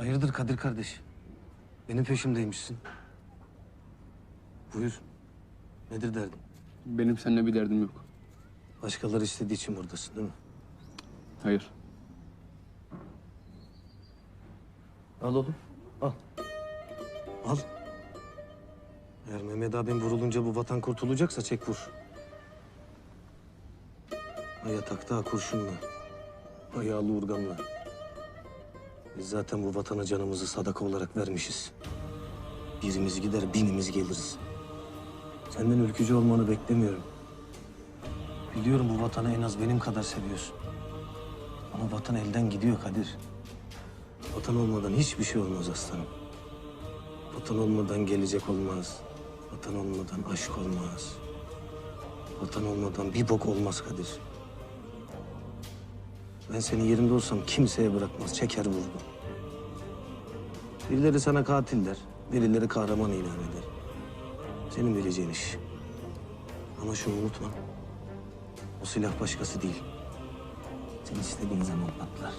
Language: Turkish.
Hayırdır Kadir kardeş? Benim peşimdeymişsin. Buyur. Nedir derdin? Benim seninle bir derdim yok. Başkaları istediği için buradasın değil mi? Hayır. Al oğlum. Al. Al. Eğer Mehmet abim vurulunca bu vatan kurtulacaksa çek vur. Ha yatakta kurşunla. Ha yağlı urganla. Biz zaten bu vatana canımızı sadaka olarak vermişiz. Birimiz gider binimiz geliriz. Senden ülkücü olmanı beklemiyorum. Biliyorum bu vatanı en az benim kadar seviyorsun. Ama vatan elden gidiyor Kadir. Vatan olmadan hiçbir şey olmaz aslanım. Vatan olmadan gelecek olmaz. Vatan olmadan aşk olmaz. Vatan olmadan bir bok olmaz Kadir. Ben senin yerinde olsam kimseye bırakmaz, çeker vurdu. Birileri sana katil der, birileri kahraman ilan eder. Senin bileceğin iş. Ama şunu unutma. O silah başkası değil. Sen istediğin zaman patlar.